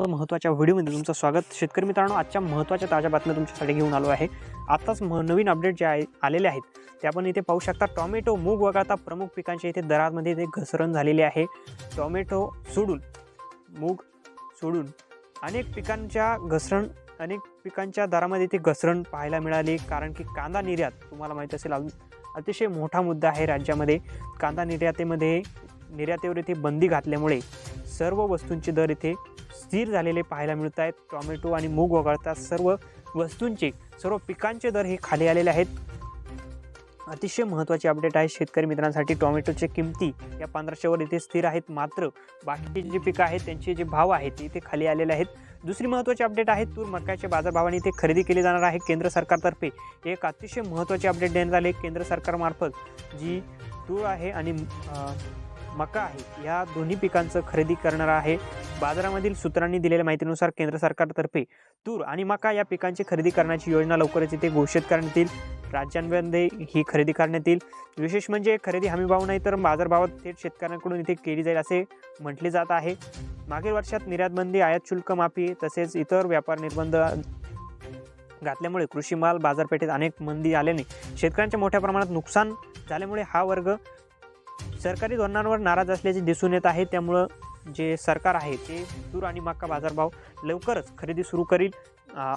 महत्त्वाच्या व्हिडिओमध्ये तुमचं स्वागत. शेतकरी मित्रांनो आजच्या महत्त्वाच्या ताज्या बातम्या तुमच्यासाठी घेऊन आलो आहे. आत्ताच म नवीन अपडेट जे आहे आलेले आहेत ते आपण इथे पाहू शकता. टॉमॅटो मूग वगळता प्रमुख पिकांच्या इथे दरामध्ये इथे घसरण झालेली आहे. टॉमॅटो सोडून मूग सोडून अनेक पिकांच्या घसरण अनेक पिकांच्या दरामध्ये इथे घसरण पाहायला मिळाली. कारण की कांदा निर्यात तुम्हाला माहीत असेल अजून अतिशय मोठा मुद्दा आहे राज्यामध्ये. कांदा निर्यातीमध्ये निर्यातीवर इथे बंदी घातल्यामुळे सर्व वस्तूंचे दर इथे स्थिर झालेले पाहायला मिळत आहेत टॉमॅटो आणि मूग वगळता सर्व वस्तूंचे सर्व पिकांचे दर हे खाली आलेले आहेत. अतिशय महत्त्वाची अपडेट आहे शेतकरी मित्रांसाठी. टॉमॅटोच्या किमती या पंधराशेवर इथे स्थिर आहेत. मात्र बाकीची जी पिकं आहेत त्यांचे जे भाव आहेत ते इथे खाली आलेले आहेत. दुसरी महत्त्वाची अपडेट आहे तूर मक्याच्या बाजारभावाने इथे खरेदी केली जाणार आहे केंद्र सरकारतर्फे. एक अतिशय महत्त्वाची अपडेट देण्यात आली केंद्र सरकारमार्फत जी तूर आहे आणि मका आहे. या दोन्ही पिकांचं खरेदी करणार आहे. बाजारामधील सूत्रांनी दिलेल्या माहितीनुसार केंद्र सरकारतर्फे तूर आणि मका या पिकांची खरेदी करण्याची योजना लवकरच इथे घोषित करण्यात येईल. राज्यांमध्ये ही खरेदी करण्यात येईल. विशेष म्हणजे खरेदी हमीभाव नाही तर बाजारभावात थेट शेतकऱ्यांकडून इथे केली जाईल असे म्हटले जात आहे. मागील वर्षात निर्यातबंदी आयात शुल्क माफी तसेच इतर व्यापार निर्बंध घातल्यामुळे कृषी माल बाजारपेठेत अनेक मंदी आल्याने शेतकऱ्यांच्या मोठ्या प्रमाणात नुकसान झाल्यामुळे हा वर्ग सरकारी धोरणांवर नाराज असल्याचे दिसून येत आहे. त्यामुळं जे सरकार आहे ते तूर आणि मक्का बाजारभाव लवकरच खरेदी सुरू करील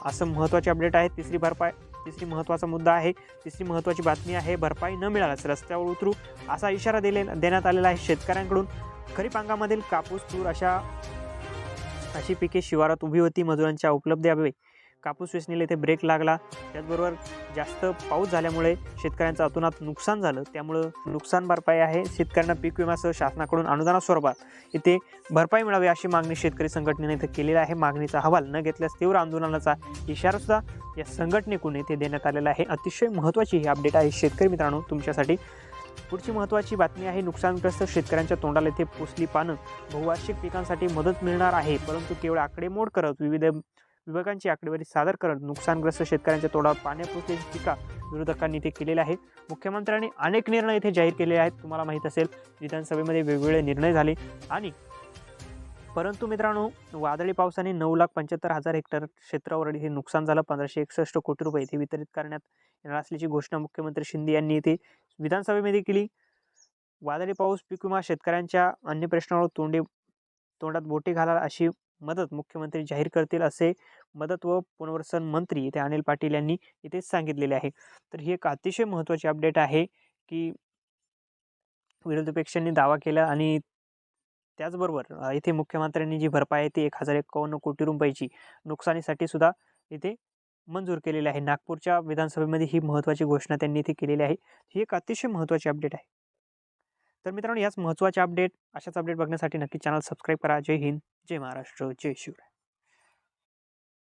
असं महत्त्वाचे अपडेट आहे. तिसरी भरपाई तिसरी महत्त्वाचा मुद्दा आहे. तिसरी महत्त्वाची बातमी आहे भरपाई न मिळाल्यास रस्त्यावर उतरू असा इशारा दिले देण्यात आलेला आहे शेतकऱ्यांकडून. खरीप हंगामातील कापूस तूर अशा अशी पिके शिवारात उभी होती. मजुरांच्या उपलब्धीअभावी कापूस वेचणीला इथे ब्रेक लागला. त्याचबरोबर जास्त पाऊस झाल्यामुळे शेतकऱ्यांचं अतोनात नुकसान झालं. त्यामुळं नुकसान भरपाई आहे. शेतकऱ्यांना पीक विम्यासह शासनाकडून अनुदाना स्वरूपात इथे भरपाई मिळावी अशी मागणी शेतकरी संघटनेने इथे केलेली आहे. मागणीचा अहवाल न घेतल्यास तीव्र आंदोलनाचा इशारा सुद्धा या संघटनेकडून इथे देण्यात आलेला आहे. अतिशय महत्त्वाची ही अपडेट आहे. शेतकरी मित्रांनो तुमच्यासाठी पुढची महत्त्वाची बातमी आहे. नुकसानग्रस्त शेतकऱ्यांच्या तोंडाला इथे पोचली पानं बहुवार्षिक पिकांसाठी मदत मिळणार आहे. परंतु केवळ आकडेमोड करत विविध विभागांची आकडेवारी सादर करत नुकसानग्रस्त शेतकऱ्यांच्या तोडावर पाण्या पोचलेली टीका विरोधकांनी इथे केलेली आहे. मुख्यमंत्र्यांनी अनेक निर्णय इथे जाहीर केले आहेत तुम्हाला माहीत असेल विधानसभेमध्ये वेगवेगळे निर्णय झाले. आणि परंतु मित्रांनो वादळी पावसाने नऊ लाख पंच्याहत्तर हजार हेक्टर क्षेत्रावर हे नुकसान झालं. पंधराशे एकसष्ट कोटी रुपये इथे वितरित करण्यात येणार असल्याची घोषणा मुख्यमंत्री शिंदे यांनी इथे विधानसभेमध्ये केली. वादळी पाऊस पीक विमा शेतकऱ्यांच्या अन्य प्रश्नावर तोंडे तोंडात बोटे घाला अशी मदत मुख्यमंत्री जाहीर करतील असे मदत व पुनर्वसन मंत्री इथे अनिल पाटील यांनी इथे सांगितलेले आहे. तर ही एक अतिशय महत्त्वाची अपडेट आहे की विरोधी पक्षांनी दावा केला आणि त्याचबरोबर इथे मुख्यमंत्र्यांनी जी भरपाई आहे ती एक हजार एकावन्न कोटी रुपयाची नुकसानीसाठी सुद्धा इथे मंजूर केलेली आहे. नागपूरच्या विधानसभेमध्ये ही महत्त्वाची घोषणा त्यांनी इथे केलेली आहे. ही एक अतिशय महत्त्वाची अपडेट आहे. तर मित्रांनो याच महत्त्वाच्या अपडेट अशाच अपडेट बघण्यासाठी नक्की चॅनल सबस्क्राईब करा. जय हिंद जय महाराष्ट्र जय शिवराय.